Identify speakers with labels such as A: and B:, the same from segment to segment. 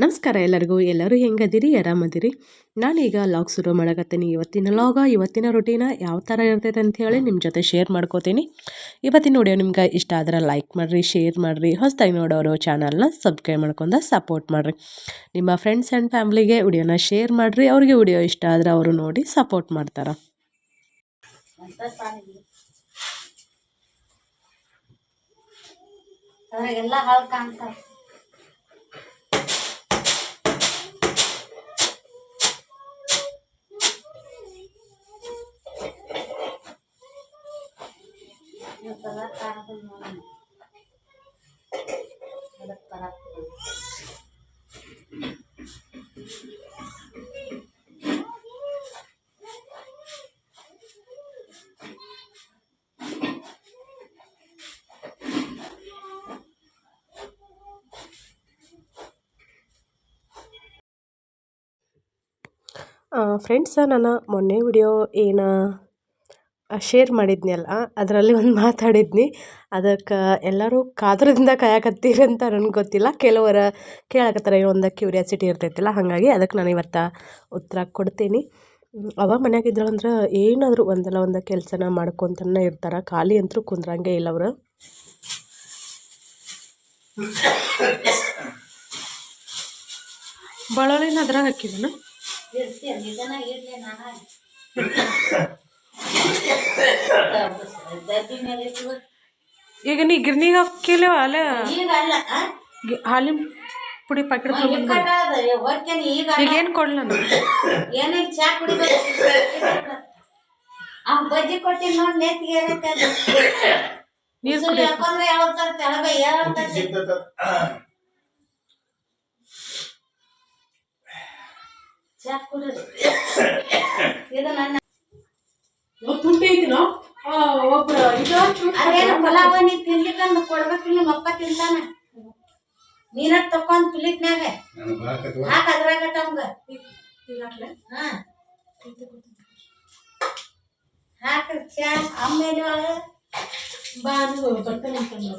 A: ನಮಸ್ಕಾರ ಎಲ್ಲರಿಗೂ. ಎಲ್ಲರೂ ಹೆಂಗದಿರಿ? ಆರಾಮದಿರಿ? ನಾನೀಗ ಲಾಗ್ ಶುರು ಮಾಡಕತ್ತೀನಿ. ಇವತ್ತಿನ ಲಾಗ, ಇವತ್ತಿನ ರೊಟೀನ ಯಾವ ಥರ ಇರ್ತೈತೆ ಹೇಳಿ ನಿಮ್ಮ ಜೊತೆ ಶೇರ್ ಮಾಡ್ಕೋತೀನಿ. ಇವತ್ತಿನ ವಿಡಿಯೋ ನಿಮ್ಗೆ ಇಷ್ಟ ಆದ್ರೆ ಲೈಕ್ ಮಾಡಿರಿ ಶೇರ್ ಮಾಡಿರಿ. ಹೊಸದಾಗಿ ನೋಡೋರು ಚಾನಲ್ನ ಸಬ್ಸ್ಕ್ರೈಬ್ ಮಾಡ್ಕೊಂಡು ಸಪೋರ್ಟ್ ಮಾಡಿರಿ. ನಿಮ್ಮ ಫ್ರೆಂಡ್ಸ್ ಆ್ಯಂಡ್ ಫ್ಯಾಮ್ಲಿಗೆ ವಿಡಿಯೋನ ಶೇರ್ ಮಾಡಿರಿ. ಅವ್ರಿಗೆ ವಿಡಿಯೋ ಇಷ್ಟ ಆದ್ರೆ ಅವರು ನೋಡಿ ಸಪೋರ್ಟ್ ಮಾಡ್ತಾರೆ.
B: ಹಾಳು ಕಾಣ್ತಾವ.
A: ಫ್ರೆಂಡ್ಸ ನಾನು ಮೊನ್ನೆ ವಿಡಿಯೋ ಏನು ಶೇರ್ ಮಾಡಿದ್ನಲ್ಲ ಅದರಲ್ಲಿ ಒಂದು ಮಾತಾಡಿದ್ನಿ. ಅದಕ್ಕೆ ಎಲ್ಲರೂ ಕಾದ್ರದಿಂದ ಕಾಯಕತ್ತೀರಿ ಅಂತ ನನಗೆ ಗೊತ್ತಿಲ್ಲ. ಕೆಲವರ ಕೇಳಕತ್ತಾರೆ ಒಂದು ಕ್ಯೂರಿಯಾಸಿಟಿ ಇರ್ತೈತಿಲ್ಲ ಹಾಗಾಗಿ ಅದಕ್ಕೆ ನಾನು ಇವತ್ತು ಉತ್ತರ ಕೊಡ್ತೀನಿ. ಅವ ಮನ್ಯಾಗ ಇದ್ರಂದ್ರೆ ಏನಾದರೂ ಒಂದಲ್ಲ ಒಂದು ಕೆಲಸನ ಮಾಡ್ಕೊತನ ಇರ್ತಾರೆ. ಖಾಲಿ ಅಂತೂ ಕುಂದ್ರಂಗೆ ಇಲ್ಲ ಅವರು. ಬಳಲಿನ ಅದ್ರಾಗ ಹಾಕಿದನು? ಈಗ ನೀ ಗಿರ್ನಿಗೆ ಹಾಕಿಲ್ಲ ಅಲ್ಲ?
B: ಆ?
A: ಹಾಲಿನ ಪುಡಿ ಪ್ಯಾಕೆಟ್
B: ಈಗ
A: ಏನು ಕೊಡ್ಲ
B: ಏನಿಲ್ಲ ಚಾ ಕುಡಿಬೇಕು. ಅವ್ನ್ ಬಜ್ಜಿ ಕೊಟ್ಟಿನ ನೋಡಿ ನೆತ್ತಿಗೆ
A: ಯಾವ
B: ಉಸುಳಿ ಹಾಕೊಂಡ್ರೆ ತೆಳಗ ಏರತ್ತೈತಿ ಚಾ ಕುಡಿದು ಇದು ನನ್ನ
A: ಒಬ್ಬ ಈಗ
B: ಅದೇನು ಪಲಾವ ನೀ ತಿನ್ಲಿಕ್ಕಂದು ಕೊಡ್ಬೇಕು ನಿಮ್ಮ ಅಪ್ಪ ತಿಂತಾನ. ನೀನ ತಕೊಂಡ್ ಪ್ಲೇಟ್ನ್ಯಾಗ ಹಾಕ ಅದ್ರಾಗ ಟಮ್ಗ ಹಾ. ಹಾಕ್ರಿ ಚಾ ಆಮೇಲೆ ಒಳಗ
A: ಬಾ ಅದು ಬರ್ತೇನೆ ಅಂತಂದ್ರು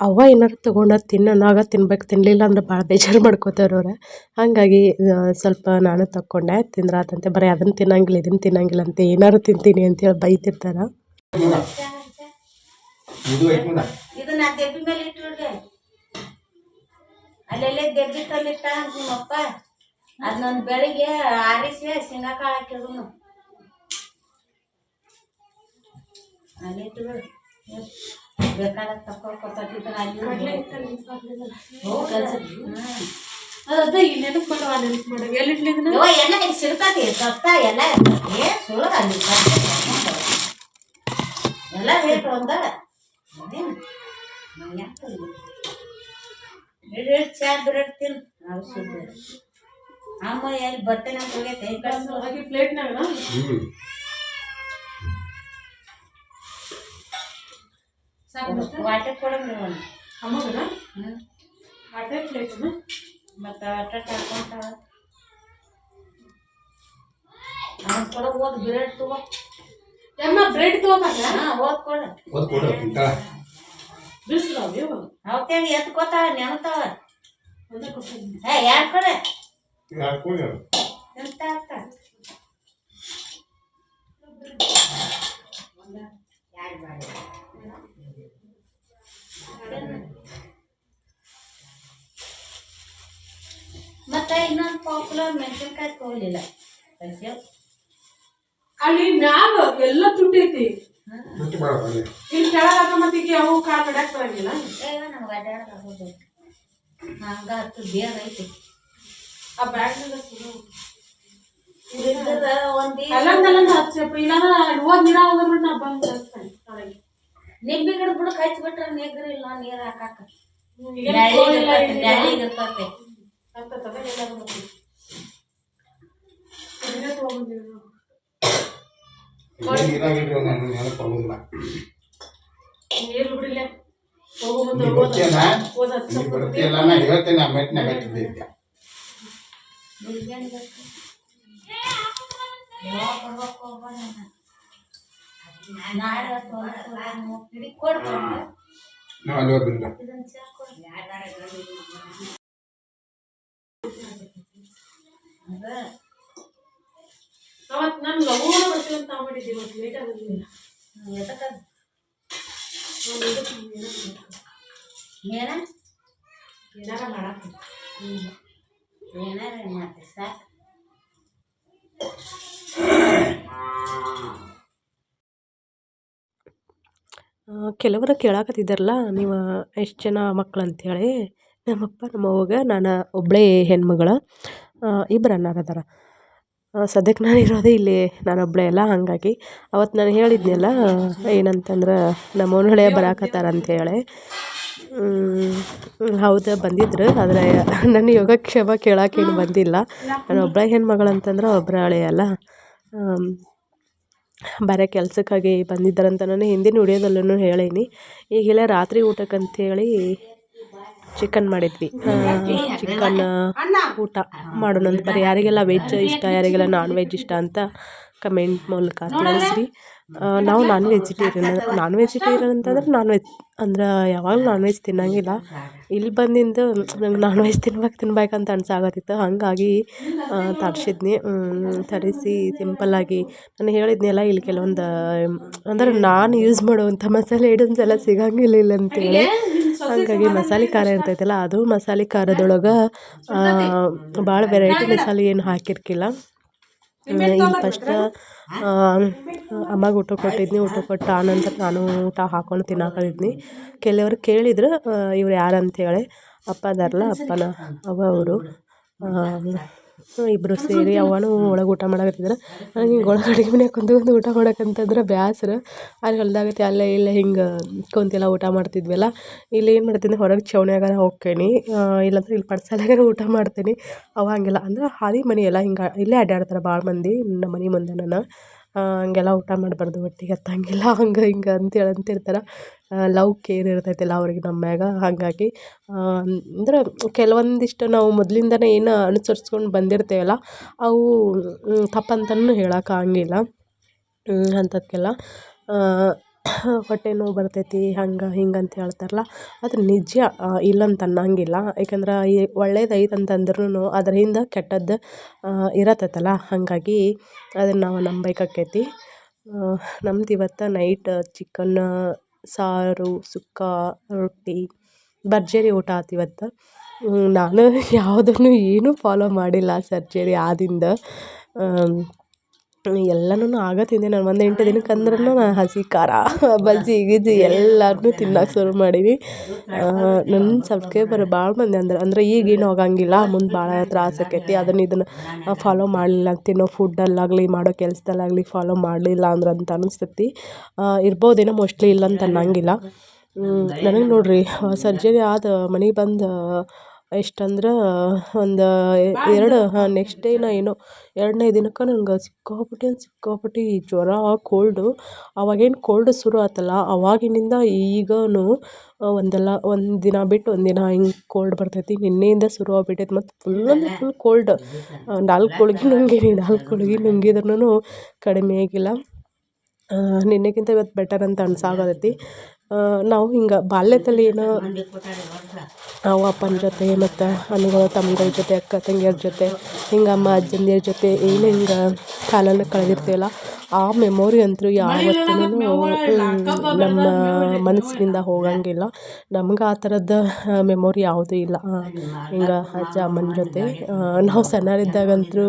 A: ಅವ್ವ ಏನಾರು ತೊಗೊಂಡು ತಿನ್ನೋಣ ಆಗ ತಿನ್ಬೇಕು ತಿನ್ನಲಿಲ್ಲ ಅಂದ್ರೆ ಭಾಳ ಬೇಜಾರು ಮಾಡ್ಕೋತಾರೆ ಅವ್ರು. ಹಾಗಾಗಿ ಸ್ವಲ್ಪ ನಾನು ತಕ್ಕೊಂಡೆ ತಿಂದ್ರಾತಂತೆ ಬರೀ ಅದನ್ನು ತಿನ್ನಂಗಿಲ್ಲ ಇದನ್ನು ತಿನ್ನಂಗಿಲ್ಲ ಅಂತ ಏನಾರು ತಿಂತೀನಿ ಅಂತೇಳಿ ಬೈತಿರ್ತಾರೆ.
B: ಅಲ್ಲೆಲ್ಲೇ ದೆಬ್ಬಿ ತಲ್ಲಿಟ್ಟ ನಿಮ್ಮಪ್ಪ ಅದನ್ನೊಂದು ಬೆಳಿಗ್ಗೆ ಆರಿಸಿ ಶೇಂಗಾ ಕಾಳು ಹಾಕಿದ್ರು ಅಲ್ಲಿ ಇಟ್ಬಿಡು ಬೇಕಾದ ತಕೊಳ್ಕೊತಿದ್ರ ಅಲ್ಲಿ ಹೋಗ್ ಕೆಲ್ಸ. ಹ್ಮ್.
A: ಅದ ಈ ನೆನಪು ಮಾಡವ ನೆನಪು ಮಾಡವ ಎಲ್ಲಿಡ್ಲಿ ಇದನ್ನ?
B: ಯವ್ವ, ಎಲ್ಲ ಸಿಗ್ತತಿ. ಸತ್ತ ಎಲ್ಲ ಇರ್ತತಿ. ಏ ಸುಳ್ಳು ಅಲ್ಲಿ. ಎಲ್ಲ ಒಂದ. ನಂಗ್ ಚಾ ಬ್ರೆಡ್ ತಿನ್ ನಾವು ಸುದ್ದಿ ಅಮ್ಮ ಎಲ್ಲಿ ಬರ್ತೇನೆ ಅಂತ ಹೋಗೈತೆ ಈ ಕಡೆ
A: ಪ್ಲೇಟ್ನಾಗ
B: ವಾಟೆ ಕೊಡಂಗ ಒಂದು.
A: ಅಮ್ಮಗನ? ವಾಟರ್ ಪ್ಲೇಟ್ನ
B: ಮತ್ತು ಅಟ್ಟ ಹಾಕೊಂತಾಳ ಅವ್ನು ಕೊಡ ಓದ್ ಬ್ರೆಡ್ ತಗೋ.
A: ಎಮ್ಮ ಬ್ರೆಡ್ ತೊಗೊಂಬಲ್ಲ
B: ಹಾಂ ಓದ್ ಕೊಡು.
A: ಬಿಸಿಲು
B: ಅವತ್ತೇಳಿ ಎತ್ಕೋತಾಳ ನೆನತಾಳ?
A: ಒಂದೇ ಕೊಡ್ತೀನಿ.
B: ಏ ಯಾರ್ ಕಡೆ? ಎಂತ ಅರ್ಥ ಮತ್ತೆ ಇನ್ನೊಂದು ಪಾಪ್ಯುಲರ್ ಮೆಣಸಿನ್ಕಾಯಿ ತೋಲಿಲ್ಲ
A: ಅಲ್ಲಿ ಮ್ಯಾಗ ಎಲ್ಲ ತುಟ್ಟೈತಿ ಇಲ್ಲಿ ಕೆಳಗ ಮತ್ತೆ ಈಗ ಅವು ಕಾಲ್ ನಡ್ಯಾಕ್ ಬರಂಗಿಲ್ಲ.
B: ಏ ನಮ್ಗೆ ಅಡ್ಡಾಡೋದು ಹಂಗ ಹತ್ತು ಬೇಗ ಐತಿ.
A: ಆ ಬ್ಯಾಗ್
B: ಇದ್ರ ಒಂದಿ
A: ಅಲ್ಲಂದ ಅಲ್ಲಂದ ಹಚ್ಚಪ್ಪ. ಇಲ್ಲಾಂದ್ರ ಹೋದ್ ನೀರ ಹೋಗ್ಬಿಟ್ಟು ನಾ ಬಂದ್
B: ಗಿಡ ಹಚ್ಬಿಟ್ರೆ ಇಲ್ಲ ನೀರ್ ಹಾಕಾಕ. ಇರ್ತೈತಿ,
A: ತಗೊಂಡ್ಬಂದಿವಿ ನಾವು. ನೀರ್ ಬಿಡಿಲ್ಲ
B: ಹೋಗ್ಬಾ ನೀನು. ನಾಳೆ ಹೊತ್ತು ಕೊಡ್ತೀನಿ
C: ನಾವು ಅಲ್ಲಿ ಹೋದ್ರಿಂದ
A: ಅವತ್ತು ನಾನು ಲವಣ ಬರ್ತೀವಿ ಅಂತ ಮಾಡಿದ್ದೆ ಇವತ್ತು ಲೇಟ್ ಆಗೋದಿಲ್ಲ?
B: ಏನ
A: ಏನಾರ ಮಾಡಕ್ಕೆ
B: ಏನಾರ ಮಾಡ್ತಿ ಸಾಕು.
A: ಕೆಲವರು ಕೇಳಾಕತ್ತಿದ್ದಾರಲ್ಲ ನೀವು ಎಷ್ಟು ಜನ ಮಕ್ಳು ಅಂತೇಳಿ ನಮ್ಮಪ್ಪ ನಮ್ಮವ್ವಗೆ ನಾನು ಒಬ್ಬಳೇ ಹೆಣ್ಮಗಳು. ಇಬ್ಬರು ಅಣ್ಣಾರು ಅದಾರ. ಸದ್ಯಕ್ಕೆ ನಾನು ಇರೋದೇ ಇಲ್ಲಿ ನಾನೊಬ್ಬಳೇ ಅಲ್ಲ, ಹಾಗಾಗಿ ಅವತ್ತು ನಾನು ಹೇಳಿದ್ನಲ್ಲ, ಏನಂತಂದ್ರೆ ನಮ್ಮ ಹಳೆ ಬರಾಕತ್ತಾರ ಅಂತೇಳಿ ಹೌದು, ಬಂದಿದ್ರು, ಆದರೆ ನನ್ನ ಯೋಗಕ್ಷೇಮ ಕೇಳೋಕೇನು ಬಂದಿಲ್ಲ. ನಾನು ಒಬ್ಬಳ ಹೆಣ್ಮಗಳು ಅಂತಂದ್ರೆ ಒಬ್ಬರ ಅಲ್ಲ. ಬೇರೆ ಕೆಲಸಕ್ಕಾಗಿ ಬಂದಿದ್ದಾರಂತ ನಾನು ಹಿಂದಿನ ವಿಡಿಯೋದಲ್ಲೂ ಹೇಳೀನಿ. ಈಗೆಲ್ಲ ರಾತ್ರಿ ಊಟಕ್ಕೆ ಅಂಥೇಳಿ ಚಿಕನ್ ಮಾಡಿದ್ವಿ. ಚಿಕನ್ ಊಟ ಮಾಡೋಣ ಅಂತ ಬರೀ ಯಾರಿಗೆಲ್ಲ ವೆಜ್ ಇಷ್ಟ ಯಾರಿಗೆಲ್ಲ ನಾನ್ ವೆಜ್ ಇಷ್ಟ ಅಂತ ಕಮೆಂಟ್ ಮೂಲಕ ತಿಳಿಸ್ರಿ. ನಾವು ನಾನ್ ವೆಜಿಟೇರಿಯನ್ ನಾನ್ ವೆಜಿಟೇರಿಯನ್ ಅಂತಂದ್ರೆ ನಾನ್ ವೆಜ್ ಅಂದ್ರೆ ಯಾವಾಗಲೂ ನಾನ್ ವೆಜ್ ತಿನ್ನಂಗಿಲ್ಲ. ಇಲ್ಲಿ ಬಂದಿಂದ ನಂಗೆ ನಾನ್ ವೆಜ್ ತಿನ್ಬೇಕು ತಿನ್ಬೇಕಂತ ಅನ್ಸಾಕತ್ತಿತ್ತು ಹಾಗಾಗಿ ತರಿಸಿದ್ನಿ. ತರಿಸಿ ಸಿಂಪಲ್ಲಾಗಿ ನಾನು ಹೇಳಿದ್ನಲ್ಲ ಇಲ್ಲಿ ಕೆಲವೊಂದು ಅಂದ್ರೆ ನಾನು ಯೂಸ್ ಮಾಡುವಂಥ ಮಸಾಲೆ ಐಟಮ್ಸ್ ಎಲ್ಲ ಸಿಗಂಗಿಲ್ಲ ಇಲ್ಲ ಅಂತೇಳಿ ಹಾಗಾಗಿ ಮಸಾಲೆ ಖಾರ ಇರ್ತೈತಲ್ಲ ಅದು ಮಸಾಲೆ ಖಾರದೊಳಗೆ ಭಾಳ ವೆರೈಟಿ ಮಸಾಲೆ ಏನು ಹಾಕಿರ್ಕಿಲ್ಲ. ಫಸ್ಟ್ ಅಮ್ಮಗೆ ಊಟ ಕೊಟ್ಟಿದ್ನಿ ಊಟ ಕೊಟ್ಟ ಆನಂತರ ನಾನು ಊಟ ಹಾಕ್ಕೊಂಡು ತಿನ್ನಕತ್ತಿದ್ನಿ. ಕೆಲವರು ಕೇಳಿದ್ರು ಇವ್ರು ಯಾರು ಅಂತೇಳಿ ಅಪ್ಪ ಅದಾರಲ್ಲ ಅಪ್ಪನ ಅವ್ವ ಅವರು. ಇಬ್ಬರು ಸೇರಿ ಅವನು ಒಳಗೆ ಊಟ ಮಾಡಕತ್ತಿದ್ರು. ನಂಗೆ ಹಿಂಗೆ ಒಳಗೆ ಅಡುಗೆ ಮನ್ಯಾಗ ಕುಂತ್ಕೊಂಡು ಊಟ ಮಾಡಕ್ಕಂತಂದ್ರೆ ಬ್ಯಾಸರ. ಅಲ್ಲಿ ಹೊಲ್ದಾಗತ್ತೆ ಅಲ್ಲೇ ಇಲ್ಲೇ ಹಿಂಗೆ ಕುಂತೆಲ್ಲ ಊಟ ಮಾಡ್ತಿದ್ವಲ್ಲ. ಇಲ್ಲಿ ಏನು ಮಾಡ್ತೀನಿ ಹೊರಗೆ ಚೌಣ್ಯಾಗಾರ ಹೋಕ್ಕೇನಿ ಇಲ್ಲಾಂದ್ರೆ ಇಲ್ಲಿ ಪಡ್ಸಾಲಾಗಾರ ಊಟ ಮಾಡ್ತೀನಿ. ಅವ ಹಂಗಿಲ್ಲ ಅಂದ್ರೆ ಹಾದಿ ಮನೆ ಎಲ್ಲ ಹಿಂಗೆ ಇಲ್ಲೇ ಅಡ್ಡಾಡ್ತಾರೆ ಭಾಳ ಮಂದಿ ನಮ್ಮ ಮನೆ ಮುಂದೆನ ಹಂಗೆಲ್ಲ ಊಟ ಮಾಡಬಾರ್ದು, ಒಟ್ಟಿಗೆ ಹತ್ತಂಗಿಲ್ಲ, ಹಂಗೆ ಹಿಂಗೆ ಅಂತೇಳಿ ಅಂತಿರ್ತಾರೆ. ಲವ್ ಕೇರ್ ಇರ್ತೈತಲ್ಲ ಅವ್ರಿಗೆ ನಮ್ಮ ಮ್ಯಾಗ, ಹಾಗಾಗಿ ಅಂದ್ರೆ ಕೆಲವೊಂದಿಷ್ಟು ನಾವು ಮೊದಲಿಂದನೇ ಏನು ಅನುಸರಿಸ್ಕೊಂಡು ಬಂದಿರ್ತೇವಲ್ಲ, ಅವು ತಪ್ಪಂತನೂ ಹೇಳಕ್ಕಾಗಂಗಿಲ್ಲ ಅಂಥದ್ಕೆಲ್ಲ. ಹೊಟ್ಟೆ ನೋವು ಬರ್ತೈತಿ, ಹಂಗೆ, ಹಿಂಗೆ ಅಂತ ಹೇಳ್ತಾರಲ್ಲ ಅದು ನಿಜ ಇಲ್ಲ ಅಂತ ಅನ್ನಂಗಿಲ್ಲ. ಯಾಕಂದ್ರೆ ಈ ಒಳ್ಳೇದು ಐತೆ ಅಂತಂದ್ರೂ ಅದ್ರ ಹಿಂದೆ ಕೆಟ್ಟದ್ದು ಇರತೈತಲ್ಲ ಹಾಗಾಗಿ ಅದನ್ನು ನಾವು ನಂಬೇಕಾಕೈತಿ. ನಮ್ದು ಇವತ್ತು ನೈಟ್ ಚಿಕನ್, ಸಾರು, ಸುಕ್ಕ, ರೊಟ್ಟಿ, ಭರ್ಜರಿ ಊಟ ಆತು ಇವತ್ತು. ನಾನು ಯಾವುದನ್ನು ಏನೂ ಫಾಲೋ ಮಾಡಿಲ್ಲ ಸರ್ಜರಿ ಆದಿಂದ. ಎಲ್ಲನೂ ಆಗ ತಿಂದೆ. ನಾನು ಒಂದು ಎಂಟು ದಿನಕ್ಕೆ ಅಂದ್ರೂ ನಾನು ಹಸಿ ಖಾರ, ಬಜ್ಜಿ, ಗಿಜ್ಜಿ ಎಲ್ಲನೂ ತಿನ್ನಕ್ಕೆ ಶುರು ಮಾಡೀನಿ ನನ್ನ ಸಬ್ಸ್ಕ್ರೈಬರ್ ಭಾಳ ಮಂದಿ ಅಂದ್ರೆ. ಅಂದ್ರೆ ಈಗೇನು ಹೋಗಂಗಿಲ್ಲ, ಮುಂದೆ ಭಾಳ ತ್ರಾಸು ಆಕೈತಿ. ಅದನ್ನು ಇದನ್ನು ಫಾಲೋ ಮಾಡಲಿಲ್ಲ ತಿನ್ನೋ ಫುಡ್ಡಲ್ಲಾಗಲಿ ಮಾಡೋ ಕೆಲ್ಸದಲ್ಲಾಗಲಿ ಫಾಲೋ ಮಾಡಲಿಲ್ಲ ಅಂದ್ರೆ ಅಂತ ಅನಿಸ್ತೈತಿ. ಇರ್ಬೋದೇನೋ ಮೋಸ್ಟ್ಲಿ ಇಲ್ಲ ಅಂತ ಅನ್ನಂಗಿಲ್ಲ. ನನಗೆ ನೋಡಿರಿ ಸರ್ಜರಿ ಆದ ಮನೆಗೆ ಬಂದು ಎಷ್ಟಂದ್ರೆ, ಒಂದು ಎರಡು, ಹಾಂ ನೆಕ್ಸ್ಟ್ ಡೇನೋ ಏನೋ ಎರಡನೇ ದಿನಕ್ಕೆ ನಂಗೆ ಸಿಕ್ಕಾಪಟ್ಟೆ ಅಂದ್ರೆ ಸಿಕ್ಕಾಪಟ್ಟೆ ಜ್ವರ ಕೋಲ್ಡು ಅವಾಗೇನು ಕೋಲ್ಡ್ ಶುರು ಆತಲ್ಲ, ಅವಾಗಿನಿಂದ ಈಗನೂ ಒಂದಲ್ಲ, ಒಂದು ದಿನ ಬಿಟ್ಟು ಒಂದು ದಿನ ಹಿಂಗೆ ಕೋಲ್ಡ್ ಬರ್ತೈತಿ. ನಿನ್ನೆಯಿಂದ ಶುರು ಆಗ್ಬಿಟ್ಟೈತೆ, ಮತ್ತು ಫುಲ್ ಅಂದ್ರೆ ಫುಲ್ ಕೋಲ್ಡ್ ನಾಲ್ಕು ಹೋಳ್ಗೆ ನುಂಗೀನಿ ನಾಲ್ಕು ಹೋಳ್ಗೆ ನುಂಗಿದ್ರೂ ಕಡಿಮೆ ಆಗಿಲ್ಲ. ನಿನ್ನೆಗಿಂತ ಇವತ್ತು ಬೆಟರ್ ಅಂತ ಅನ್ಸಾಕತ್ತೈತಿ ನಾವು ಹಿಂಗೆ ಬಾಲ್ಯದಲ್ಲಿ ಏನೋ ನಾವು ಅಪ್ಪನ ಜೊತೆ ಮತ್ತು ಅಣ್ಣಗಳ ತಮ್ಮಗಳ ಜೊತೆ ಅಕ್ಕ ತಂಗಿಯರ ಜೊತೆ ಹಿಂಗೆ ಅಮ್ಮ ಅಜ್ಜಂದಿಯರ ಜೊತೆ ಏನು ಹಿಂಗೆ ಕಾಲನ ಕಳೆದಿರ್ತೀವಲ್ಲ ಆ ಮೆಮೊರಿ ಅಂತೂ ಯಾವತ್ತೂ ನಮ್ಮ ಮನಸ್ಸಿನಿಂದ ಹೋಗಂಗಿಲ್ಲ ನಮ್ಗೆ ಆ ಥರದ ಮೆಮೊರಿ ಯಾವುದೂ ಇಲ್ಲ ಹಿಂಗೆ ಅಜ್ಜ ಅಮ್ಮನ ಜೊತೆ ನಾವು ಸಣ್ಣರಿದ್ದಾಗಂತೂ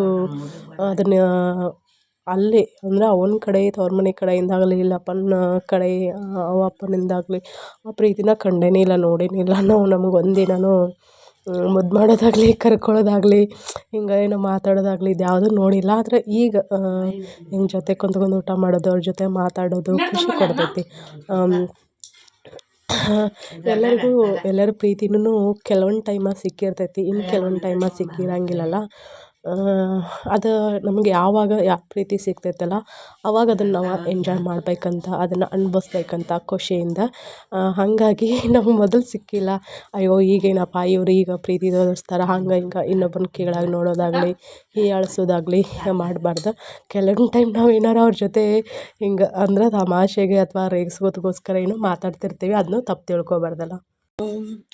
A: ಅದನ್ನು ಅಲ್ಲಿ ಅಂದ್ರೆ ಅವ್ನ ಕಡೆ ತವ್ರ ಮನೆ ಕಡೆಯಿಂದಾಗಲಿ ಇಲ್ಲ ಅಪ್ಪನ ಕಡೆ ಅವ್ವ ಅಪ್ಪನಿಂದಾಗಲಿ ಆ ಪ್ರೀತಿನ ಕಂಡೇನೇ ಇಲ್ಲ ನೋಡೇನೇ ಇಲ್ಲ. ನಾವು ನಮ್ಗೆ ಒಂದಿನವೂ ಮುದ್ದು ಮಾಡೋದಾಗಲಿ ಕರ್ಕೊಳ್ಳೋದಾಗಲಿ ಹಿಂಗೆ ಏನೋ ಮಾತಾಡೋದಾಗಲಿ ಇದು ಯಾವುದೂ ನೋಡಿಲ್ಲ. ಆದರೆ ಈಗ ಹಿಂಗೆ ಜೊತೆ ಕುಂತ್ಕೊಂಡು ಊಟ ಮಾಡೋದು ಅವ್ರ ಜೊತೆ ಮಾತಾಡೋದು ಖುಷಿ ಕೊಡ್ತೈತಿ. ಎಲ್ಲರಿಗೂ ಎಲ್ಲರ ಪ್ರೀತಿನೂ ಕೆಲವೊಂದು ಟೈಮಾಗ ಸಿಕ್ಕಿರ್ತೈತಿ. ಇನ್ನು ಕೆಲವೊಂದು ಟೈಮಾಗ ಸಿಕ್ಕಿರಂಗಿಲ್ಲಲ್ಲ.
D: ಅದು ನಮಗೆ ಯಾವಾಗ ಯಾವ ಪ್ರೀತಿ ಸಿಗ್ತೈತಲ್ಲ ಅವಾಗ ಅದನ್ನು ನಾವು ಎಂಜಾಯ್ ಮಾಡಬೇಕಂತ ಅದನ್ನು ಅನ್ಭವಿಸ್ಬೇಕಂತ ಖುಷಿಯಿಂದ ಹಾಗಾಗಿ ನಮ್ಗೆ ಮೊದಲು ಸಿಕ್ಕಿಲ್ಲ ಅಯ್ಯೋ ಈಗೇನಪ್ಪ ಇವ್ರು ಈಗ ಪ್ರೀತಿ ತೋರಿಸ್ತಾರೆ ಹಂಗೆ ಹಿಂಗೆ ಇನ್ನೊಬ್ಬನ ಕೀಳಾಗಿ ನೋಡೋದಾಗಲಿ ಹೀಯಾಳ್ಸೋದಾಗ್ಲಿ ಮಾಡಬಾರ್ದು. ಕೆಲವೊಂದು ಟೈಮ್ ನಾವು ಏನಾರು ಅವ್ರ ಜೊತೆ ಹಿಂಗೆ ಅಂದ್ರೆ ತಮಾಷೆಗೆ ಅಥವಾ ರೇಗಿಸೋದಕ್ಕೋಸ್ಕರ ಏನೋ ಮಾತಾಡ್ತಿರ್ತೀವಿ ಅದನ್ನೂ ತಪ್ಪು ತಿಳ್ಕೊಬಾರ್ದಲ್ಲ.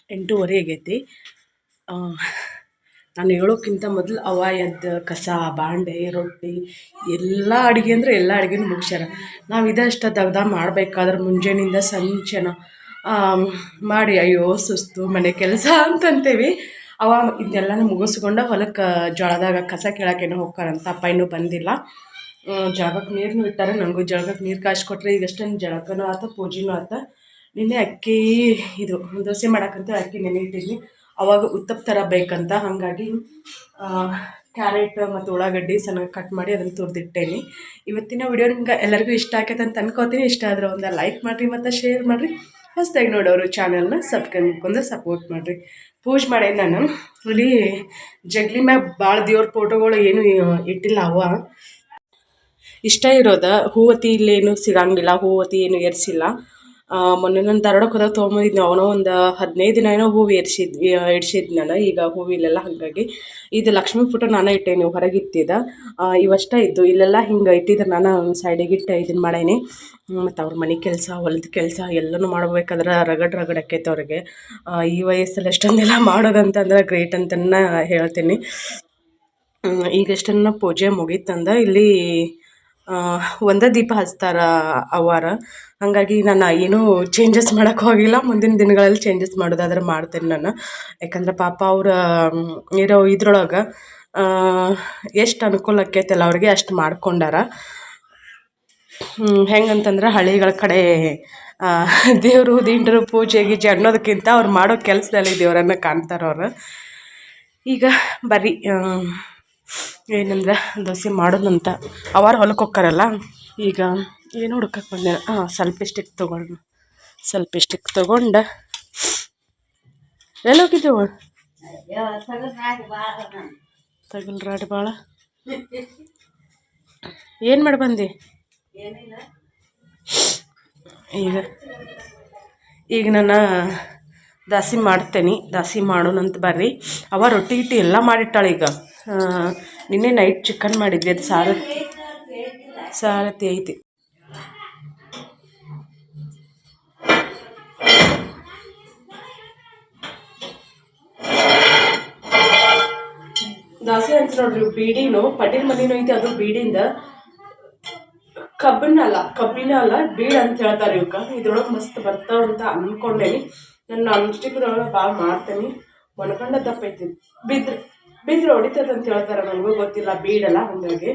D: ಎಂಟೂವರೆ ಆಗೈತಿ. ನಾನು ಹೇಳೋಕ್ಕಿಂತ ಮೊದಲು ಅವ ಎದ್ದು ಕಸ, ಬಾಂಡೆ, ರೊಟ್ಟಿ ಎಲ್ಲ ಅಡುಗೆ ಅಂದರೆ ಎಲ್ಲ ಅಡುಗೆನೂ ಮುಗಿಸ್ಯಾರ. ನಾವು ಇದಷ್ಟು ದಗ್ದ ಮಾಡಬೇಕಾದ್ರೆ ಮುಂಜಾನೆಯಿಂದ ಸಂಚನ ಮಾಡಿ ಅಯ್ಯೋ ಸುಸ್ತು ಮನೆ ಕೆಲಸ ಅಂತಂತೇವಿ. ಅವ ಇದನ್ನೆಲ್ಲನೂ ಮುಗಿಸ್ಕೊಂಡ ಹೊಲಕ್ಕೆ ಜೋಳದಾಗ ಕಸ ಕೇಳೋಕ್ಕೇನೋ ಹೋಗ್ತಾರಂತ ಅಪ್ಪ ಇನ್ನೂ ಬಂದಿಲ್ಲ. ಜಾಗಕ್ಕೆ ನೀರನ್ನು ಇಟ್ಟಾರೆ ನನಗೂ ಜಳಕ್ಕೆ ನೀರು ಕಾಶ್ ಕೊಟ್ಟರೆ ಈಗಷ್ಟೊಂದು ಜಳಕನೂ ಆತ, ಪೂಜೆನೂ ಆತ. ನಿನ್ನೆ ಅಕ್ಕಿ ಇದು ದೋಸೆ ಮಾಡೋಕ್ಕಂತ ಅಕ್ಕಿ ನೆನೆ ಇಟ್ಟಿದ್ನಿ ಅವಾಗ ಉತ್ತಪ್ಪ ಥರ ಬೇಕಂತ ಹಾಗಾಗಿ ಕ್ಯಾರೆಟ್ ಮತ್ತು ಉಳ್ಳಾಗಡ್ಡಿ ಸಣ್ಣಗೆ ಕಟ್ ಮಾಡಿ ಅದನ್ನು ತುರಿದಿಟ್ಟೇನಿ. ಇವತ್ತಿನ ವಿಡಿಯೋ ನಿಮ್ಗೆ ಎಲ್ಲರಿಗೂ ಇಷ್ಟ ಆಕೈತೆ ಅಂತ ಅನ್ಕೋತೀನಿ. ಇಷ್ಟ ಆದರೆ ಒಂದು ಲೈಕ್ ಮಾಡಿರಿ ಮತ್ತು ಶೇರ್ ಮಾಡಿರಿ. ಹೊಸ್ದಾಗಿ ನೋಡೋರು ಚಾನಲ್ನ ಸಬ್ಸ್ಕ್ರೈಬ್ ಮಾಡ್ಕೊಂಡು ಸಪೋರ್ಟ್ ಮಾಡಿರಿ. ಪೂಜೆ ಮಾಡಿ ನಾನು ಇಲ್ಲಿ ಜಗ್ಲಿ ಮ್ಯಾಗ ಭಾಳ ದೇವ್ರ ಫೋಟೋಗಳು ಏನು ಇಟ್ಟಿಲ್ಲ ಅವ. ಇಷ್ಟ ಇರೋದು ಹೂವತಿ ಇಲ್ಲೇನು ಸಿಗಂಗಿಲ್ಲ, ಹೂವತಿ ಏನು ಏರ್ಸಿಲ್ಲ. ಮೊನ್ನೆ ನಾನು ಧಾರವಾಡಕ್ಕೆ ಹೋದಾಗ ತೊಗೊಂಬಂದಿದ್ದೆ ಅವನೋ ಒಂದು ಹದಿನೈದು ದಿನ ಏನೋ ಹೂವು ಏರ್ಸಿದ್ವಿ ಇಡ್ಸಿದ್ದು ನಾನು. ಈಗ ಹೂವಿಲ್ಲೆಲ್ಲ ಹಾಗಾಗಿ ಇದು ಲಕ್ಷ್ಮೀ ಫೋಟೋ ನಾನೇ ಇಟ್ಟೇನಿ ಹೊರಗೆ ಇಟ್ಟಿದ್ದ ಇವಷ್ಟೇ ಇದ್ದು, ಇಲ್ಲೆಲ್ಲ ಹಿಂಗೆ ಇಟ್ಟಿದ್ರೆ ನಾನು ಒಂದು ಸೈಡಿಗೆ ಇಟ್ಟು ಇದನ್ನು ಮಾಡೇನಿ. ಮತ್ತು ಅವ್ರ ಮನೆ ಕೆಲಸ, ಹೊಲದ ಕೆಲಸ ಎಲ್ಲನೂ ಮಾಡ್ಬೇಕಾದ್ರೆ ರಗಡ್ ರಗಡ್ ಆಕೈತೆ ಅವ್ರಿಗೆ. ಈ ವಯಸ್ಸಲ್ಲಿ ಎಷ್ಟೊಂದೆಲ್ಲ ಮಾಡೋದಂತಂದ್ರೆ ಗ್ರೇಟ್ ಅಂತನ ಹೇಳ್ತೀನಿ. ಈಗಷ್ಟನ್ನ ಪೂಜೆ ಮುಗೀತಂದ. ಇಲ್ಲಿ ಒಂದೇ ದೀಪ ಹಚ್ತಾರ ಅವ್ವಾರ ಹಾಗಾಗಿ ನಾನು ಏನೂ ಚೇಂಜಸ್ ಮಾಡೋಕ್ಕೆ ಹೋಗಿಲ್ಲ. ಮುಂದಿನ ದಿನಗಳಲ್ಲಿ ಚೇಂಜಸ್ ಮಾಡೋದಾದ್ರೆ ಮಾಡ್ತೇನೆ ನಾನು. ಯಾಕಂದ್ರೆ ಪಾಪ ಅವ್ರ ಇರೋ ಇದ್ರೊಳಗೆ ಎಷ್ಟು ಅನುಕೂಲ ಆಕೈತಲ್ಲ ಅವ್ರಿಗೆ ಅಷ್ಟು ಮಾಡ್ಕೊಂಡಾರ. ಹೆಂಗಂತಂದ್ರೆ ಹಳ್ಳಿಗಳ ಕಡೆ ದೇವರು ದಿಂಡರು ಪೂಜೆ ಗೀಜೆ ಅನ್ನೋದಕ್ಕಿಂತ ಅವ್ರು ಮಾಡೋ ಕೆಲಸದಲ್ಲಿ ದೇವರನ್ನ ಕಾಣ್ತಾರೆ ಅವರು. ಈಗ ಬರೀ ಏನಂದ್ರೆ ದೋಸೆ ಮಾಡೋದಂತ. ಅವಾರ ಹೊಲಕ್ಕೆ ಹೋಕ್ಕಾರಲ್ಲ ಈಗ ಏನು ಹುಡ್ಕಕ್ಕೆ ಬಂದೆ ಹಾಂ ಸ್ವಲ್ಪ ಸ್ಟಿಕ್ ತೊಗೊಂಡು ಸ್ವಲ್ಪ ಸ್ಟಿಕ್ ತೊಗೊಂಡು. ಎಲ್ಲೋಗಿದ್ದೆವು? ಹೋಗಿದ್ದೆವು ತಗಲ್ರಾಡಿ ಭಾಳ ಏನು ಮಾಡಿ ಬಂದಿ? ಈಗ ಈಗ ನಾನು ದಾಸಿ ಮಾಡ್ತೇನೆ. ದಾಸಿ ಮಾಡೋಣಂತ ಬರ್ರಿ. ಅವ ರೊಟ್ಟಿ ಗಿಟ್ಟಿ ಎಲ್ಲ ಮಾಡಿಟ್ಟಾಳೆ ಈಗ. ನಿನ್ನೆ ನೈಟ್ ಚಿಕನ್ ಮಾಡಿದ್ವಿ, ಅದು ಸಾರತಿ ಸಾರತಿ ಐತಿ. ದಾಸಿ ಅಂತ ನೋಡ್ರಿ ಬೀಡಿನು, ಪಟೀಲ್ ಮನಿನೂ ಐತಿ, ಅದು ಬೀಡಿಂದ ಕಬ್ಬಿನ ಅಲ್ಲ ಕಬ್ಬಿನ ಅಲ್ಲ, ಬೀಡ್ ಅಂತ ಹೇಳ್ತಾರೆ ಇವಕ್ಕ ಇದ್ರೊಳಗೆ ಮಸ್ತ್ ಬರ್ತಾವ ಅಂತ ಅನ್ಕೊಂಡೇನಿ. ನಾನು ನಾನ್ ಭಾಳ ಮಾಡ್ತೇನೆ. ಒಣಕೊಂಡ ದಪ್ಪ ಐತಿ. ಬಿದ್ರೆ ಬಿದ್ರೆ ಹೊಡಿತದಂತ ಹೇಳ್ತಾರೆ ನನಗೂ ಗೊತ್ತಿಲ್ಲ ಬೀಡಲ್ಲ ಹಾಗಾಗಿ.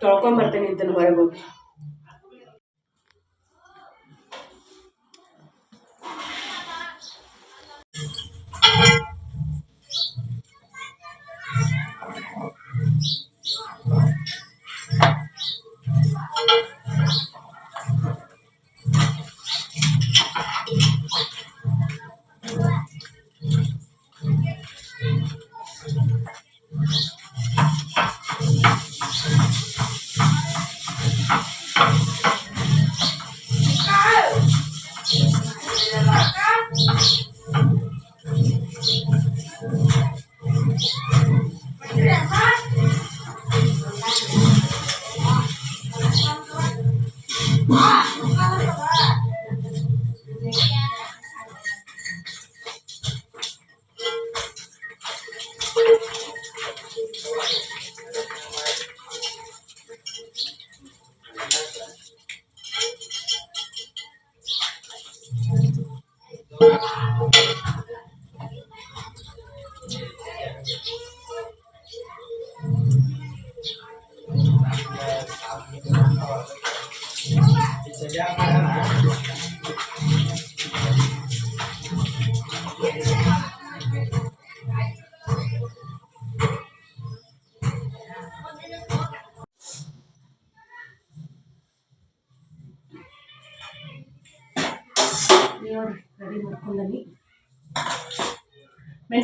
D: ತೊಳ್ಕೊಂಬರ್ತೀನಿ ಇದನ್ನು ಹೊರಗೆ. ಹೋಗಿ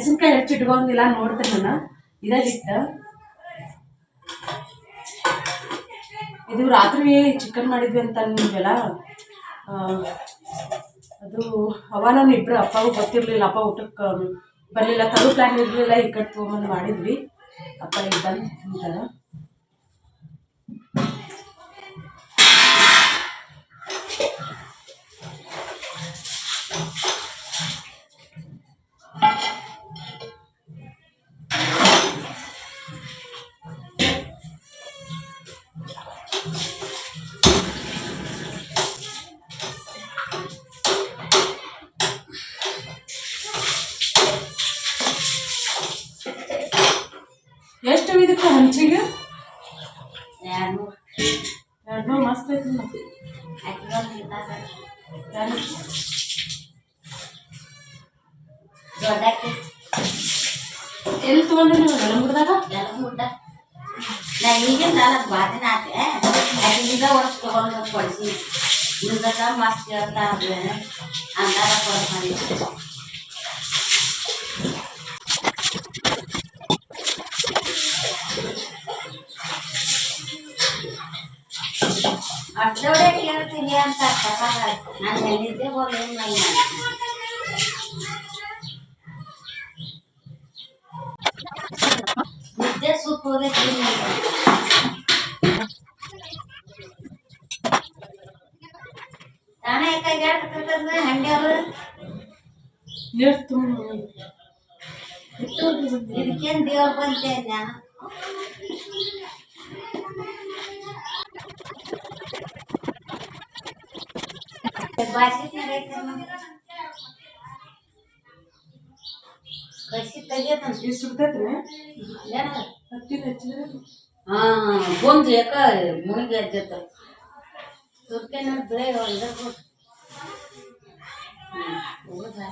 D: ಮೆಣಸಿನ್ಕಾಯಿ ಹೆಚ್ಚಿಟ್ಕೊಂಗಿಲ್ಲ ನೋಡ್ತೀನಿ ನಾನು. ಇದೇ
A: ಇದು ರಾತ್ರಿ ಚಿಕನ್ ಮಾಡಿದ್ವಿ ಅಂತ ಅಂದಿದ್ವಲ್ಲ ಅದು ಅವ ನಾನು ಇಬ್ಬರು ಅಪ್ಪಗೂ ಗೊತ್ತಿರಲಿಲ್ಲ ಅಪ್ಪ ಊಟಕ್ಕೆ ಬರಲಿಲ್ಲ, ತರು ಪ್ಲ್ಯಾನ್ ಇರಲಿಲ್ಲ, ಈ ಕಡೆ ತೊಗೊಂಬಂದು ಮಾಡಿದ್ವಿ. ಅಪ್ಪ ಇಲ್ಲಿ ಬಂದು ಎಲ್ಲಿ ತಗೊಂಡ್ರಿ ನೀವು? ನೆಲಮುಡ್ದಾಗ
B: ಎಲ್ಲ ಮುಡ್ಡ ನಾ ಈಗಿನ ನಾಲ್ಕು ಬಾದಿನ ಆತೆ ಅಲ್ಲಿಂದ ವರ್ಷ ತಗೊಂಡು ಕೊಡಿಸಿ. ನಿಮ್ದಾಗ ಮಸ್ತ್ ಹೇಳ್ತಾ ಇದ್ರೆ ಅಂದಾಗ ಕೊಡ್ತಾರೆ ಮಾಡಿ ಅಷ್ಟೊಡೆ ಕೇಳ್ತೀನಿ ಅಂತ ತಪ್ಪಾಗ ನಾನು ಎಲ್ಲಿದ್ದೆ ಹೋಗಿ ನಾನು ನಿದ್ದೆ ಸುತ್ತ ಹೋಗೈತಿ ತಾನೇ ಯಾಕೆ ಹೇಳ್ತಕ್ಕಂಥದ್ದು ಹಂಗೆ ಅವರು
A: ನೀರು ತುಂಬ
B: ಇದಕ್ಕೇನು ದೇವ್ರ ಬಂತೆ ಜ್ಞಾನ ಭಾಷೆ ಕಸಿ ತೆಗಿಯತಂತ
A: ಈ ಸುಡ್ತೈತ್ರಿ
B: ಏನದ
A: ಹತ್ತಿನ ಹೆಚ್ಚಿದ್ರೆ
B: ಹಾ ಬಂದು ಯಾಕ ಮುಳುಗಿ ಎದ್ದೈತ ತುರ್ಕೆ ನೋಡಿ ಬೆಳೆ ಇದ್ರ ಹೌದಾ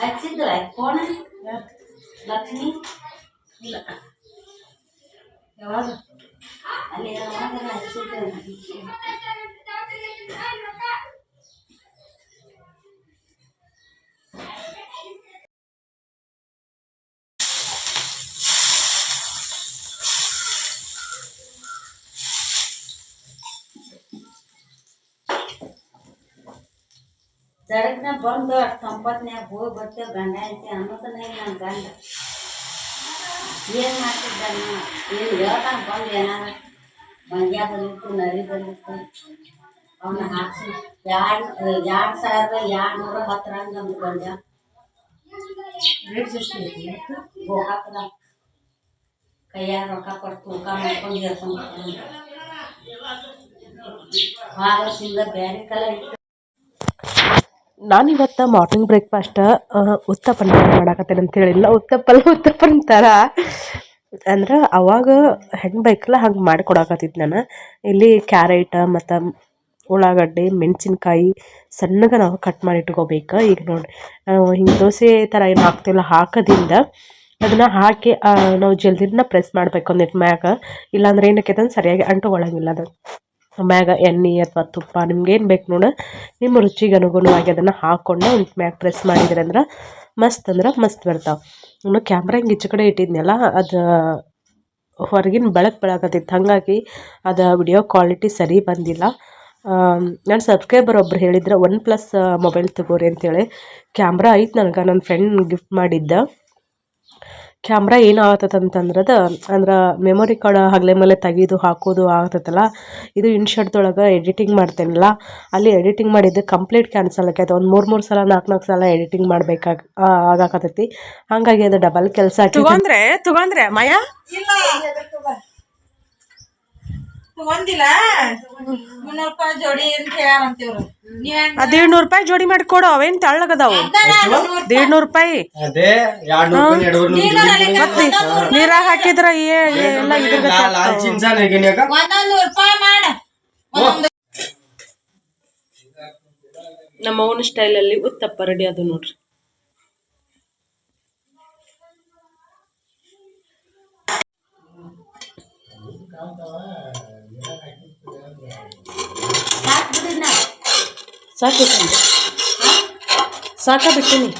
B: ಹಚ್ಚಿದ್ದು ಫೋನ್
A: ಯಾಕೆ
B: ಲಕ್ಷ್ಮಿ
A: ಇಲ್ಲ ಯಾವಾಗ
B: ಅಲ್ಲಿ ಯಾವಾಗ ಹಚ್ಚಿದ್ದು ಸಡಕ್ನ ಬಂದು ಅಷ್ಟು ಸಂಪತ್ನ್ಯಾಗ ಹೋಗಿ ಬರ್ತೇವೆ ಗಂಡ ಐತಿ ಅನ್ನೋದನ್ನ ಇಲ್ಲ ನನ್ನ ಗಂಡ ಏನು ಮಾಡ್ತಿದ್ದಾನ ಏನು ಹೇಳ್ತಾನ ಬಂದು ಏನಾರ ಮಂಡ್ಯ ಬಂದಿತ್ತು ನರಿ ಬಂದಿತ್ತು ಅವನ್ನ ಹಾಕ್ಸಿ ಎರಡು ಎರಡು ಸಾವಿರದ ಎರಡು ನೂರ ಹತ್ತರ ನಮ್ಗೆ ಗಂಡ
A: ರೇಟ್ ಜಾಸ್ತಿ ಐತಿ ಯಾಕೆ?
B: ಗೋಕಾಕದ ಕೈಯಾಗ ರೊಕ್ಕ ಕೊಟ್ಟು ತೂಕ ಮಾಡ್ಕೊಂಡು ಹೇಳ್ಕೊಂಡು ಭಾಗಸಿಂದ ಬೇರೆ ಕಲರ್ ಇಟ್ಟು
A: ನಾನಿವತ್ತು ಮಾರ್ನಿಂಗ್ ಬ್ರೇಕ್ಫಾಸ್ಟ್ ಉತ್ತಪ್ಪನ ಮಾಡಾಕತ್ತೇನೆ ಅಂತ ಹೇಳಿಲ್ಲ ಉತ್ತಪ್ಪಲ್ಲ, ಉತ್ತಪ್ಪನ ಥರ ಅಂದ್ರೆ ಅವಾಗ ಹೆಂಗೆ ಬೇಕಲ್ಲ ಹಂಗೆ ಮಾಡಿ ಕೊಡಾಕತ್ತಿದ್ದು ನಾನು. ಇಲ್ಲಿ ಕ್ಯಾರೆಟ್ ಮತ್ತು ಉಳ್ಳಾಗಡ್ಡೆ, ಮೆಣಸಿನ್ಕಾಯಿ ಸಣ್ಣಗೆ ನಾವು ಕಟ್ ಮಾಡಿ ಇಟ್ಕೋಬೇಕು. ಈಗ ನೋಡಿ ಹಿಂಗೆ ದೋಸೆ ಥರ ಏನು ಹಾಕ್ತಿಲ್ಲ ಹಾಕೋದ್ರಿಂದ ಅದನ್ನು ಹಾಕಿ ನಾವು ಜಲ್ದಿನ ಪ್ರೆಸ್ ಮಾಡಬೇಕು ಒಂದಿಟ್ಟು ಮ್ಯಾಗ. ಇಲ್ಲಾಂದ್ರೆ ಏನಕ್ಕೆ ಸರಿಯಾಗಿ ಅಂಟುಕೊಳ್ಳಂಗಿಲ್ಲ ಅದು. ಮ್ಯಾಗ ಎಣ್ಣೆ, ಅಥವಾ ತುಪ್ಪ, ನಿಮ್ಗೇನು ಬೇಕು ನೋಡು. ನಿಮ್ಮ ರುಚಿಗೆ ಅನುಗುಣವಾಗಿ ಅದನ್ನು ಹಾಕ್ಕೊಂಡು ಒಂದು ಮ್ಯಾಗ ಪ್ರೆಸ್ ಮಾಡಿದ್ರಿ ಅಂದ್ರೆ ಮಸ್ತ್ ಅಂದ್ರೆ ಮಸ್ತ್ ಬರ್ತಾವೆ. ಇನ್ನು ಕ್ಯಾಮ್ರಾ ಹಿಂಗೆ ಈಚೆ ಕಡೆ ಇಟ್ಟಿದ್ನಲ್ಲ, ಅದು ಹೊರಗಿನ ಬೆಳಕು ಬೆಳಕತ್ತಿತ್ತು. ಹಾಗಾಗಿ ಅದು ವಿಡಿಯೋ ಕ್ವಾಲಿಟಿ ಸರಿ ಬಂದಿಲ್ಲ. ನನ್ನ ಸಬ್ಸ್ಕ್ರೈಬರ್ ಒಬ್ರು ಹೇಳಿದ್ರೆ, ಒನ್ ಪ್ಲಸ್ ಮೊಬೈಲ್ ತಗೋರಿ ಅಂತೇಳಿ. ಕ್ಯಾಮ್ರಾ ಐತೆ ನನಗೆ ನನ್ನ ಫ್ರೆಂಡ್ ಗಿಫ್ಟ್ ಮಾಡಿದ್ದ. ಕ್ಯಾಮ್ರಾ ಏನು ಆಗತ್ತಂತಂದ್ರದ ಅಂದ್ರೆ ಮೆಮೊರಿ ಕಾರ್ಡ್ ಹಗಲೆ ಮೇಲೆ ತೆಗೆದು ಹಾಕೋದು ಆಗತ್ತಲ್ಲ. ಇದು ಇನ್ಶರ್ಟ್ದೊಳಗೆ ಎಡಿಟಿಂಗ್ ಮಾಡ್ತೇನಲ್ಲ. ಅಲ್ಲಿ ಎಡಿಟಿಂಗ್ ಮಾಡಿದ್ದು ಕಂಪ್ಲೀಟ್ ಕ್ಯಾನ್ಸಲ್ ಆಕೈತೆ ಒಂದು ಮೂರು ಮೂರು ಸಲ ನಾಲ್ಕು ನಾಲ್ಕು ಸಲ ಎಡಿಟಿಂಗ್ ಮಾಡ್ಬೇಕಾಗ ಆಗಾಕತ್ತೈತಿ. ಹಾಗಾಗಿ ಅದು ಡಬಲ್ ಕೆಲಸ
E: ತಗೊಂಡ್ರೆ ತಗೊಂಡ್ರೆ ಮಯ? ಮುನ್ನೂರು ರೂಪಾಯಿ ಜೋಡಿ ಅಂತ ನೀವ್ ಹೆಂಗ್
A: ರೂಪಾಯಿ ಜೋಡಿ ಮಾಡಿ ಕೊಡು ಅವೇನ್ ತಳ್ಳಗದಾವು. ದೇಡ್ನೂರು ರೂಪಾಯಿ
F: ಅದೇ ನೀರ ರೂಪಾಯಿ.
A: ನೀರಾಗ ಹಾಕಿದ್ರ ಏ ಎಲ್ಲ ಇದ್ರ
E: ರೂಪಾಯಿ ಮಾಡ.
A: ನಮ್ಮ ಅವನ ಸ್ಟೈಲಲ್ಲಿ ಉತ್ತಪ್ಪ ರೆಡಿ ಅದು ನೋಡ್ರಿ
B: ಬಿಡಿ ನಾ
A: ಸಾಕು ಸಾಕ ಬಿಟ್ಟಿನಿ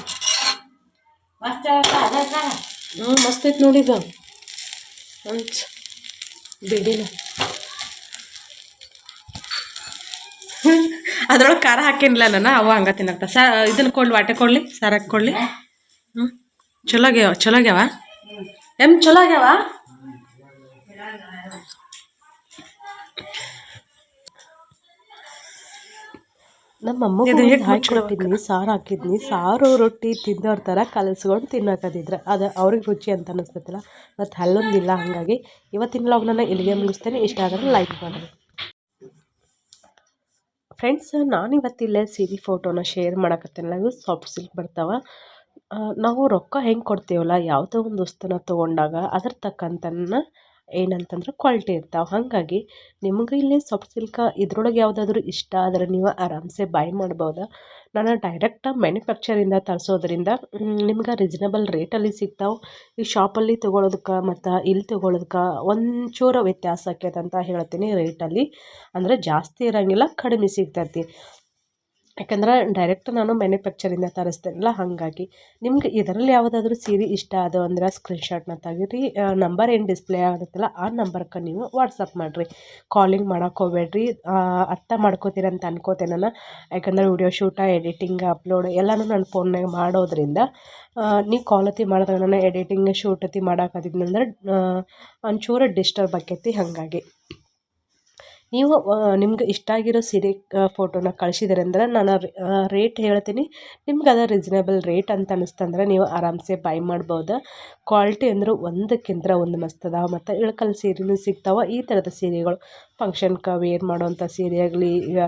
A: ಹ್ಞೂ ಮಸ್ತ್ ಐತೆ ನೋಡಿದ ಹಂಚ್ ಬಿಡಿನ ಅದ್ರೊಳಗೆ ಖಾರ ಹಾಕಿನಿಲ್ಲ ನಾನು ಅವ ಹಂಗ ತಿನ್ನಕ್ತ. ಸಾ ಇದನ್ನ ಕೊಡ್ಲಿ ವಾಟೆ ಕೊಡ್ಲಿ ಸಾರ ಹಾಕ್ಕೊಡ್ಲಿ ಹ್ಞೂ ಚಲೋ ಆಗ್ಯಾವ ಚಲೋ ಆಗ್ಯಾವ? ಎಂ ಚಲೋ ಆಗ್ಯಾವ? ನಮ್ಮ ಅಮ್ಮ ಹಾಕಿಕೊಟ್ಟಿದ್ನಿ ಸಾರು ಹಾಕಿದ್ನಿ. ಸಾರು ರೊಟ್ಟಿ ತಿಂದವ್ರ ಥರ ಕಲಸ್ಕೊಂಡು ತಿನ್ನಕದಿದ್ರೆ ಅದು ಅವ್ರಿಗೆ ರುಚಿ ಅಂತ ಅನಿಸ್ತೈತಲ್ಲ ಮತ್ತು ಅಲ್ಲೊಂದಿಲ್ಲ ಹಾಗಾಗಿ. ಇವತ್ತಿನ ಲಾಗ್ನ ಇಲ್ಲಿಗೆ ಮುಗಿಸ್ತೇನೆ. ಇಷ್ಟ ಆದರೆ ಲೈಕ್ ಮಾಡಿದೆ ಫ್ರೆಂಡ್ಸ್ ನಾನು ಇವತ್ತಿಲ್ಲೇ ಸೀರೆ ಫೋಟೋನ ಶೇರ್ ಮಾಡಕತ್ತೇನಲ್ಲ ಇವು ಸಾಫ್ಟ್ ಸಿಲ್ಕ್ ಬರ್ತಾವೆ. ನಾವು ರೊಕ್ಕ ಹೆಂಗೆ ಕೊಡ್ತೀವಲ್ಲ ಯಾವುದೋ ಒಂದು ವಸ್ತುನ ತೊಗೊಂಡಾಗ ಅದ್ರ ತಕ್ಕಂತನ್ನ ಏನಂತಂದ್ರೆ ಕ್ವಾಲಿಟಿ ಇರ್ತಾವೆ. ಹಾಗಾಗಿ ನಿಮ್ಗೆ ಇಲ್ಲಿ ಸಾಫ್ಟ್ ಸಿಲ್ಕ ಇದ್ರೊಳಗೆ ಯಾವುದಾದ್ರೂ ಇಷ್ಟ ಆದರೆ ನೀವು ಆರಾಮ್ಸೆ ಬೈ ಮಾಡ್ಬೋದು. ನಾನು ಡೈರೆಕ್ಟ್ ಮ್ಯಾನುಫ್ಯಾಕ್ಚರಿಂದ ತರಿಸೋದ್ರಿಂದ ನಿಮ್ಗೆ ರೀಸನಬಲ್ ರೇಟಲ್ಲಿ ಸಿಗ್ತಾವೆ. ಈ ಶಾಪಲ್ಲಿ ತೊಗೊಳೋದಕ್ಕೆ ಮತ್ತು ಇಲ್ಲಿ ತೊಗೊಳೋದಕ್ಕೆ ಒಂಚೂರು ವ್ಯತ್ಯಾಸ ಆಕೈತೆ ಅಂತ ಹೇಳ್ತೀನಿ ರೇಟಲ್ಲಿ ಅಂದರೆ ಜಾಸ್ತಿ ಇರೋಂಗಿಲ್ಲ, ಕಡಿಮೆ ಸಿಗ್ತೈತಿ. ಯಾಕಂದ್ರೆ ಡೈರೆಕ್ಟ್ ನಾನು ಮ್ಯಾನುಫ್ಯಾಕ್ಚರಿಂದ ತರಿಸ್ತೀನಲ್ಲ, ಹಾಗಾಗಿ ನಿಮ್ಗೆ ಇದರಲ್ಲಿ ಯಾವುದಾದ್ರೂ ಸೀರೆ ಇಷ್ಟ ಅದು ಅಂದ್ರೆ ಸ್ಕ್ರೀನ್ಶಾಟ್ನ ತೆಗೀರಿ ನಂಬರ್ ಏನು ಡಿಸ್ಪ್ಲೇ ಆಗುತ್ತಲ್ಲ ಆ ನಂಬರ್ಗೆ ನೀವು ವಾಟ್ಸಪ್ ಮಾಡಿರಿ. ಕಾಲಿಂಗ್ ಮಾಡೋಕೆ ಹೋಗ್ಬೇಡ್ರಿ ಅರ್ಥ ಮಾಡ್ಕೋತೀರ ಅಂತ ಅನ್ಕೋತೇನೆ ನಾನು. ಯಾಕಂದ್ರೆ ವಿಡಿಯೋ ಶೂಟ ಎಡಿಟಿಂಗ್ ಅಪ್ಲೋಡ್ ಎಲ್ಲನೂ ನಾನು ಫೋನ್ನಾಗ ಮಾಡೋದ್ರಿಂದ ನೀವು ಕಾಲ್ ಅತಿ ಮಾಡಿದ್ರೆ ನಾನು ಎಡಿಟಿಂಗ್ ಶೂಟ್ ಅತಿ ಮಾಡೋಕತ್ತಿದ್ನಂದ್ರೆ ಒಂಚೂರು ಡಿಸ್ಟರ್ಬ್ ಆಕೈತಿ ಹಾಗಾಗಿ. ನೀವು ನಿಮ್ಗೆ ಇಷ್ಟ ಆಗಿರೋ ಸೀರೆ ಫೋಟೋನ ಕಳಿಸಿದ್ರೆ ಅಂದ್ರೆ ನಾನು ರೇಟ್ ಹೇಳ್ತೀನಿ. ನಿಮ್ಗೆ ಅದು ರೀಸನೇಬಲ್ ರೇಟ್ ಅಂತ ಅನಿಸ್ತಂದ್ರೆ ನೀವು ಆರಾಮ್ಸೆ ಬೈ ಮಾಡ್ಬೋದು. ಕ್ವಾಲಿಟಿ ಅಂದ್ರೆ ಒಂದಕ್ಕಿಂತ ಒಂದು ಮಸ್ತ್ ಮತ್ತು ಇಳ್ಕಲ್ ಸೀರೆನೂ ಸಿಗ್ತಾವೆ. ಈ ಥರದ ಸೀರೆಗಳು ಫಂಕ್ಷನ್ಗೆ ವೇರ್ ಮಾಡೋವಂಥ ಸೀರೆ ಆಗಲಿ, ಈಗ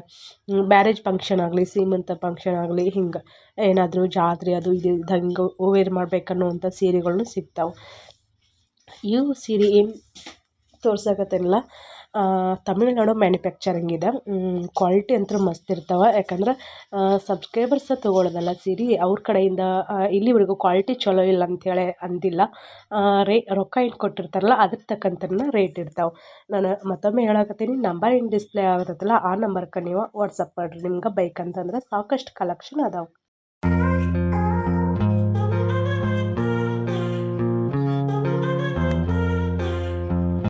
A: ಮ್ಯಾರೇಜ್ ಫಂಕ್ಷನ್ ಆಗಲಿ, ಸೀಮಂತ ಫಂಕ್ಷನ್ ಆಗಲಿ, ಹಿಂಗೆ, ಏನಾದರೂ ಜಾತ್ರೆ ಅದು ಇದು ಇದ್ದಂಗೆ ವೇರ್ ಮಾಡ್ಬೇಕನ್ನುವಂಥ ಸೀರೆಗಳ್ನು ಸಿಗ್ತಾವೆ. ಇವು ಸೀರೆ ಏನು ತೋರ್ಸಕತ್ತೇನಲ್ಲ ತಮಿಳ್ನಾಡು ಮ್ಯಾನುಫ್ಯಾಕ್ಚರಿಂಗ್ ಇದೆ. ಕ್ವಾಲಿಟಿ ಅಂತೂ ಮಸ್ತ್ ಇರ್ತಾವೆ. ಯಾಕಂದ್ರೆ ಸಬ್ಸ್ಕ್ರೈಬರ್ಸ ತೊಗೊಳೋದಲ್ಲ, ಸಿರಿ ಅವ್ರ ಕಡೆಯಿಂದ ಇಲ್ಲಿವರೆಗೂ ಕ್ವಾಲಿಟಿ ಚಲೋ ಇಲ್ಲ ಅಂಥೇಳಿ ಅಂದಿಲ್ಲ. ರೇ, ರೊಕ್ಕ ಏನು ಕೊಟ್ಟಿರ್ತಾರಲ್ಲ ಅದ್ರ ತಕ್ಕಂತನ ರೇಟ್ ಇರ್ತಾವೆ ನಾನು ಮತ್ತೊಮ್ಮೆ ಹೇಳಕತ್ತೀನಿ, ನಂಬರ್ ಏನು ಡಿಸ್ಪ್ಲೇ ಆಗತ್ತಲ್ಲ, ಆ ನಂಬರ್ಗೆ ನೀವು ವಾಟ್ಸಪ್ ಮಾಡಿರಿ. ನಿಮ್ಗೆ ಅಂತಂದ್ರೆ ಸಾಕಷ್ಟು ಕಲೆಕ್ಷನ್ ಅದಾವೆ.